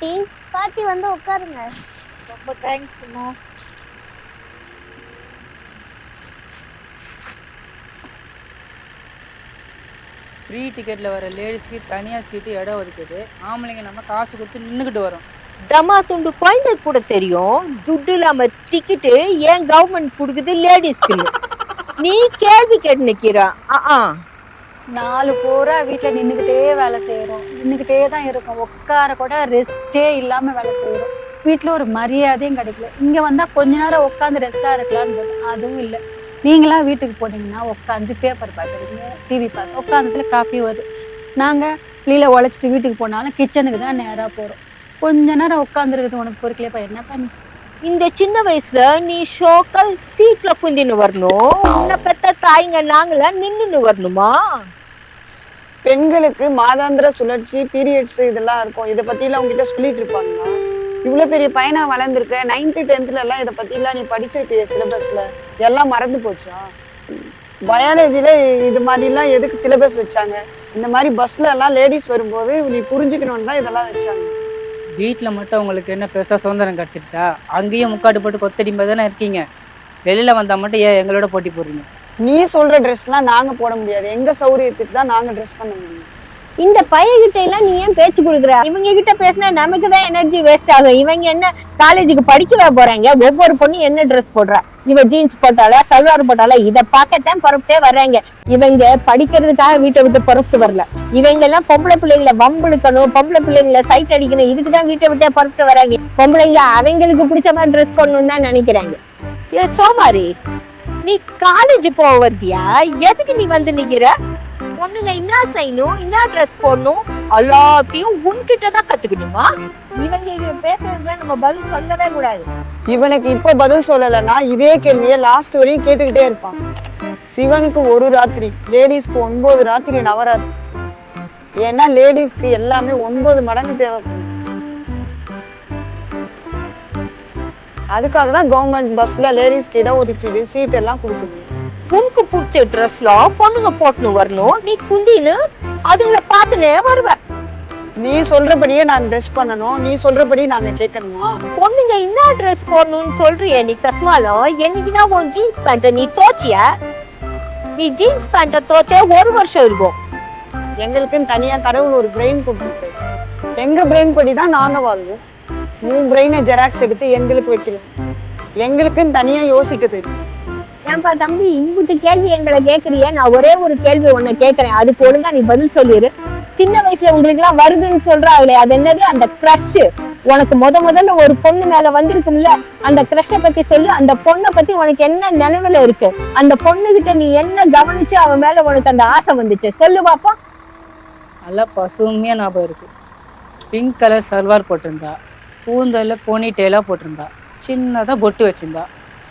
Aunty பாட்டி வந்து உட்காருங்க. ரொம்ப தேங்க்ஸ்மா ஃப்ரீ டிக்கெட்டில் வர லேடிஸ்க்கு தனியாக சீட்டு இடம் ஒதுக்கிட்டு ஆம்பளைங்க நம்ம காசு கொடுத்து நின்றுக்கிட்டு வரோம். தமா துண்டு குழந்தை கூட தெரியும். துட்டு இல்லாம டிக்கெட்டு ஏன் கவர்மெண்ட் கொடுக்குது லேடிஸ்க்கு நீ கேள்வி கேட்டு நிக்கிறா. ஆ. நாலு பூரா வீட்டில் நின்றுக்கிட்டே வேலை செய்கிறோம் நின்றுக்கிட்டே தான் இருக்கோம். உட்கார கூட ரெஸ்ட்டே இல்லாமல் வேலை செய்கிறோம் வீட்டில் ஒரு மரியாதையும் கிடைக்கல. இங்கே வந்தால் கொஞ்ச நேரம் உட்காந்து ரெஸ்ட்டாக இருக்கலாம்னு அதுவும் இல்லை. நீங்களாம் வீட்டுக்கு போனீங்கன்னா உட்காந்து பேப்பர் பார்க்குறீங்க டிவி பார்த்து உட்காந்ததுல காஃபி வருது. நாங்கள் வெளியில் உழைச்சிட்டு வீட்டுக்கு போனாலும் கிச்சனுக்கு தான் நேராக போகிறோம் கொஞ்ச நேரம் உட்காந்துருக்குது உனக்கு பொறுக்கலையப்பா என்ன பண்ணி இந்த சின்ன வயசுல நீ ஷோக்கல் சீட்ல குந்தின்னு வரணும். உன்னை பெத்த தாய்ங்க நாங்கள நின்னுன்னு வரணுமா? பெண்களுக்கு மாதாந்திர சுழற்சி பீரியட்ஸ் இதெல்லாம் இருக்கும். இதை பத்திலாம் உங்ககிட்ட சொல்லிட்டு இருப்பாங்க. இவ்வளோ பெரிய பையனா வளர்ந்துருக்க நைன்த்து டென்த்துலலாம் எல்லாம் இதை பத்திலாம் நீ படிச்சிருப்பிய சிலபஸ்ல எல்லாம் மறந்து போச்சா? பயாலஜியில் இது மாதிரிலாம் எதுக்கு சிலபஸ் வச்சாங்க? இந்த மாதிரி பஸ்ல எல்லாம் லேடிஸ் வரும்போது நீ புரிஞ்சுக்கணும்னு தான் இதெல்லாம் வச்சாங்க. வீட்டில் மட்டும் உங்களுக்கு என்ன பெருசாக சுதந்திரம் கிடச்சிருச்சா? அங்கேயும் முக்காடு போட்டு கொத்தடி தானே இருக்கீங்க. வெளியில் வந்தால் மட்டும் ஏன் எங்களோட போட்டி போடுறீங்க? நீ சொல்ற ட்ரெஸ்லாம் நாங்க போட முடியாது. எங்க சௌரியத்துக்கு தான் நாங்க ட்ரெஸ் பண்ண முடியும். இந்த பையகிட்ட எல்லாம் நீ ஏன் பேச்சு கொடுக்குற? இவங்க கிட்ட பேசினா நமக்கு தான் எனர்ஜி வேஸ்ட் ஆகும். இவங்க என்ன காலேஜுக்கு படிக்கவே போறாங்க? ஒவ்வொரு பொண்ணும் என்ன ட்ரெஸ் போடுறா? இவ ஜீன்ஸ் போட்டாலா சல்வார் போட்டாலா இதை பார்க்கத்தான் புறப்பட்டே வர்றாங்க. இவங்க படிக்கிறதுக்காக வீட்டை விட்டு புறப்பட்டு வரல. இவங்க எல்லாம் பொம்பளை பிள்ளைங்களை வம்பிழுக்கணும் பொம்பளை பிள்ளைங்களை சைட் அடிக்கணும். இதுக்கு தான் வீட்டை விட்டே புறப்பட்டு வராங்க. பொம்பளைங்க அவங்களுக்கு பிடிச்ச மாதிரி ட்ரெஸ் பண்ணணும்னு தான் நினைக்கிறாங்க. ஏ சோமாரி நீ காலேஜ் போக எதுக்கு நீ வந்து நிக்கிற? பொண்ணுங்க என்ன செய்யணும் என்ன ட்ரெஸ் போடணும்? எல்லாத்தையும் உன்கிட்ட தான் கத்துக்கணுமா? இவங்க பேசுறதுல நம்ம பதில் சொல்லவே கூடாது. இவனுக்கு இப்ப பதில் சொல்லலைன்னா இதே கேள்வியை லாஸ்ட் வரையும் கேட்டுக்கிட்டே இருப்பான். சிவனுக்கு ஒரு ராத்திரி லேடிஸ்க்கு ஒன்பது ராத்திரி நவராத்திரி. ஏன்னா லேடிஸ்க்கு எல்லாமே ஒன்பது மடங்கு தேவைப்படும். அதுக்காக தான் கவர்மெண்ட் பஸ்ல லேடிஸ் கிட்ட ஒதுக்கீடு சீட் எல்லாம் கொடுக்குது உனக்கு பிடிச்ச ட்ரெஸ்லாம் பொண்ணுங்க போட்டுன்னு வரணும். நீ குந்தின்னு அதுங்களை பார்த்துனே வருவ. நீ சொல்றபடியே நாங்க ட்ரெஸ் பண்ணணும். நீ சொல்றபடி நாங்க கேட்கணுமா? பொண்ணுங்க என்ன ட்ரெஸ் போடணும்னு சொல்றியே நீ தஸ்மாலோ என்னைக்குதான் உன் ஜீன்ஸ் பேண்ட்டை நீ தோச்சிய நீ ஜீன்ஸ் பேண்ட்டை தோச்ச ஒரு வருஷம் இருக்கும். எங்களுக்குன்னு தனியா கடவுள் ஒரு பிரெயின் கொடுத்துருக்கு. எங்க பிரெயின் படி தான் நாங்க வாழ்வோம். உன் பிரெயினை ஜெராக்ஸ் எடுத்து எங்களுக்கு வைக்கல எங்களுக்குன்னு தனியா யோசிக்க ஏன்பா தம்பி இம்புட்டு கேள்வி எங்களை கேக்குறிய? நான் ஒரே ஒரு கேள்வி உன்னை கேக்குறேன். அதுக்கு ஒழுங்கா நீ பதில் சொல்லிரு. சின்ன வயசுல உங்களுக்கு எல்லாம் வருதுன்னு சொல்றாங்களே அது என்னது? அந்த க்ரஷ் உனக்கு முத முதல்ல ஒரு பொண்ணு மேல வந்திருக்கும்ல அந்த க்ரஷ பத்தி சொல்லு. அந்த பொண்ணை பத்தி உனக்கு என்ன நினைவுல இருக்கு? அந்த பொண்ணு கிட்ட நீ என்ன கவனிச்சு அவன் மேல உனக்கு அந்த ஆசை வந்துச்சு? சொல்லு பாப்போம். நல்லா பசுமையாக ஞாபகம் இருக்குது பிங்க் கலர் சல்வார் போட்டிருந்தா. கூந்தல போனி டெயிலாக போட்டிருந்தா. சின்னதாக பொட்டு வச்சுருந்தா.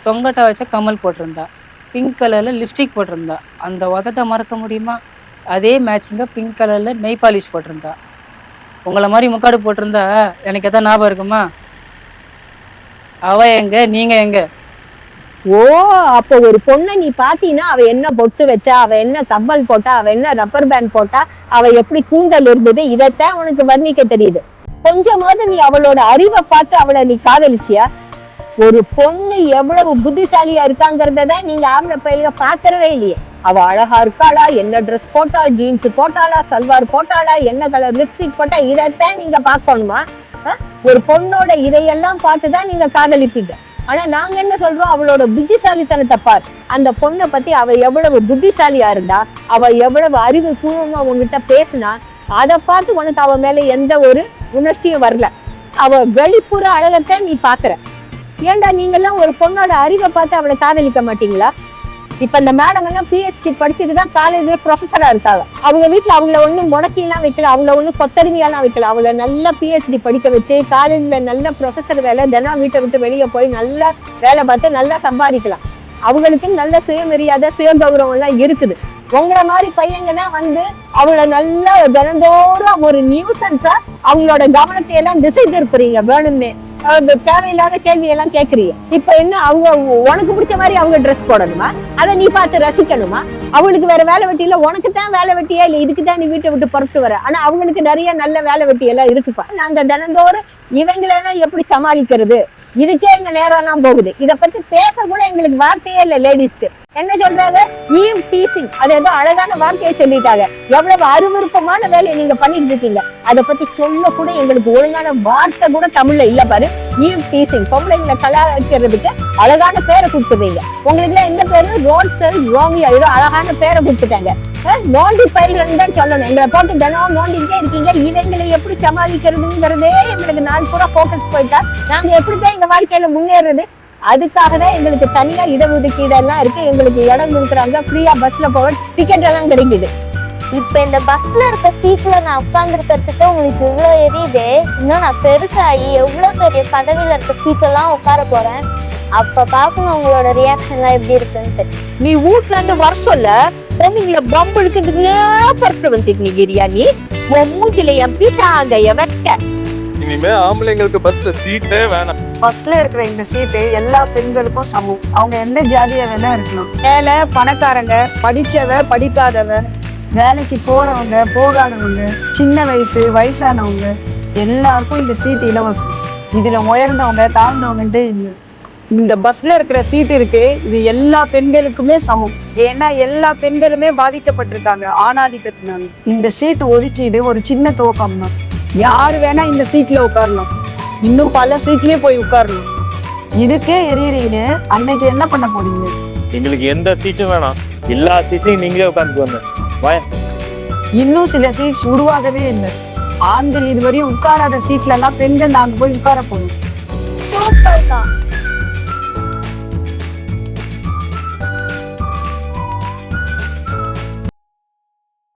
தொங்கட்டா வச்ச கமல் போட்டிருந்தா. பிங்க் கலரில் லிப்ஸ்டிக் போட்டிருந்தா. அந்த உதட்டை மறக்க முடியுமா? அதே மேட்சிங்காக பிங்க் கலரில் நெய் பாலிஷ் போட்டிருந்தா. உங்களை மாதிரி முக்காடு போட்டிருந்தா எனக்கு எதாவது ஞாபகம் இருக்குமா? அவ எங்க? நீங்க எங்க? ஓ அப்போ ஒரு பொண்ணை நீ பாத்தீங்கன்னா அவ என்ன பொட்டு வச்சா அவ என்ன கம்மல் போட்டா அவ என்ன ரப்பர் பேண்ட் போட்டா அவ எப்படி கூந்தல் இருந்தது இதைத்தான் உனக்கு வர்ணிக்க தெரியுது. கொஞ்சமாவது நீ அவளோட அறிவை பார்த்து அவளை நீ காதலிச்சியா? ஒரு பொண்ணு எவ்வளவு புத்திசாலியா இருக்காங்கிறத தான் நீங்க ஆம்பளை பயில பாக்குறதே இல்லையே. அவ அழகா இருக்காளா? என்ன ட்ரெஸ் போட்டா? ஜீன்ஸ் போட்டாளா? சல்வார் போட்டாளா? என்ன கலர் லிப்ஸ்டிக் போட்டா? இதைத்தான் நீங்க பார்க்கணுமா? ஒரு பொண்ணோட இதையெல்லாம் பார்த்து தான் நீங்க காதலிப்பீங்க. ஆனா நாங்க என்ன சொல்றோம்? அவளோட புத்திசாலித்தனத்தை பார். அந்த பொண்ணை பத்தி அவ எவ்வளவு புத்திசாலியா இருந்தா அவ எவ்வளவு அறிவு பூர்வமா உங்ககிட்ட பேசினா அதை பார்த்து உனக்கு அவ மேல எந்த ஒரு உணர்ச்சியும் வரல. அவ வெளிப்புற அழகத்தை நீ பாக்குற ஏன்டா நீங்கெல்லாம் ஒரு பொண்ணோட அறிவை பார்த்து அவளை காதலிக்க மாட்டீங்களா? இப்ப இந்த மேடம் எல்லாம் பிஹெச்டி படிச்சுட்டு தான் காலேஜ்ல ப்ரொஃபஸரா இருக்காங்க. அவங்க வீட்டுல அவங்கள ஒண்ணும் முடக்கி எல்லாம் வைக்கல அவங்கள ஒண்ணும் கொத்தடிமையெல்லாம் வைக்கல. அவங்கள நல்லா பிஹெச்டி படிக்க வச்சு காலேஜ்ல நல்ல ப்ரொஃபஸர் வேலை தினம் வீட்டை விட்டு வெளியே போய் நல்லா வேலை பார்த்து நல்லா சம்பாதிக்கலாம். அவங்களுக்கு நல்ல சுயமரியாதை சுயகௌரவம் எல்லாம் இருக்குது. உங்களை மாதிரி பையங்க தான் வந்து அவளை நல்லா தினந்தோறும் ஒரு நியூசன்ஸா அவங்களோட கவனத்தை எல்லாம் திசை திருப்புறீங்க வேணுமே தேவையில்லாத கேள்வி எல்லாம் கேக்குறீங்க. இப்ப என்ன அவங்க உனக்கு பிடிச்ச மாதிரி அவங்க ட்ரெஸ் போடணுமா? அதை நீ பார்த்து ரசிக்கணுமா? அவங்களுக்கு வேற வேலை வெட்டி இல்லை உனக்கு தான் வேலை வெட்டியா? இல்ல இதுக்கு தான் நீ வீட்டை விட்டு புறப்பட்டு வர? ஆனா அவங்களுக்கு நிறைய நல்ல வேலை வெட்டி எல்லாம் இருக்குப்பா. நாங்க தினந்தோறும் இவங்களெல்லாம் எப்படி சமாளிக்கிறது? இதுக்கே எங்க நேரம் எல்லாம் போகுது. இத பத்தி பேச கூட எங்களுக்கு வார்த்தையே இல்ல லேடிஸ்க்கு என்ன சொல்றாங்க? ஈவ் டீசிங் அது ஏதோ அழகான வார்த்தையை சொல்லிட்டாங்க. எவ்வளவு அருவிருப்பமான வேலையை நீங்க பண்ணிட்டு இருக்கீங்க. அதை பத்தி சொல்ல கூட எங்களுக்கு ஒழுங்கான வார்த்தை கூட தமிழ்ல இல்ல பாரு. ஈவ் டீசிங் பொம்பளைங்களை கலாய்க்கிறதுக்கு அழகான பேரை கொடுத்துருவீங்க உங்களுக்கு எந்த பேரு? ரோட் செல் ரோமியோ ஏதோ அழகான பேரை கொடுத்துட்டாங்க. நோண்டி பயிர்கள் தான் சொல்லணும். எங்களை போட்டு தினம் நோண்டிக்கிட்டே இருக்கீங்க. இவங்களை எப்படி சமாளிக்கிறதுங்கிறதே எங்களுக்கு நாள் பூரா போக்கஸ் போயிட்டா நாங்க எப்படிதான் எங்க வாழ்க்கையில முன்னேறது? அதுக்காக தான் எங்களுக்கு தனியா இடஒதுக்கீடெல்லாம் இருக்கு. எங்களுக்கு இடம் கொடுக்குறாங்க. ஃப்ரீயா பஸ்ல போக டிக்கெட் எல்லாம் கிடைக்குது. இப்ப இந்த பஸ்ல இருக்க சீட்ல நான் உட்கார்ந்துருக்கிறதுக்கு உங்களுக்கு இவ்வளவு எரியுது. இன்னும் நான் பெருசாகி எவ்வளவு பெரிய பதவியில இருக்க சீட்டெல்லாம் உட்கார போறேன். அப்ப பாக்கணும் உங்களோட ரியாக்ஷன்லாம் எப்படி இருக்குன்ட்டு. நீ வீட்ல இருந்து வர சொல்ல பொண்ணுங்களை பம்பு எடுக்கிறதுக்குன்னே பரப்பிட்டு வந்துருக்கீங்க நீ உன் மூஞ்சில என் பீச்சாங்க எவக்க இனிமே ஆம்பளைங்களுக்கு பஸ்ல சீட்டே வேணாம். பஸ்ல இருக்கிற இந்த சீட்டு எல்லா பெண்களுக்கும் சமம். அவங்க எந்த ஜாதியா வேணா இருக்கலாம். ஏழை பணக்காரங்க படிச்சவ படிக்காதவ வேலைக்கு போறவங்க போகாதவங்க சின்ன வயசு வயசானவங்க எல்லாருக்கும் இந்த சீட்டு இலவசம். இதுல உயர்ந்தவங்க தாழ்ந்தவங்கன்ட்டு இல்லை. இந்த பஸ்ல இருக்கிற சீட் இருக்கு. இது எல்லா பெண்களுக்குமே சமம். ஏன்னா எல்லா பெண்களுமே பாதிக்கப்பட்டிருக்காங்க. ஆணாதிக்கத்தினால. இந்த சீட் ஒதுக்கீடு ஒரு சின்ன துவக்கம் தான் யாரு வேணா இந்த சீட்ல உட்காரலாம். இன்னும் பல சீட்லயே போய் உட்காரலாம் இதுக்கே எரியறீங்க அன்னைக்கு என்ன பண்ண போறீங்க? எங்களுக்கு எந்த சீட்டும் வேணாம். எல்லா சீட்லயும் நீங்களே உட்காந்து வந்த இன்னும் சில சீட்ஸ் உருவாகவே இல்லை. ஆண்கள் இதுவரையும் உட்காராத சீட்ல எல்லாம் பெண்கள் நாங்க போய் உட்கார போறோம்.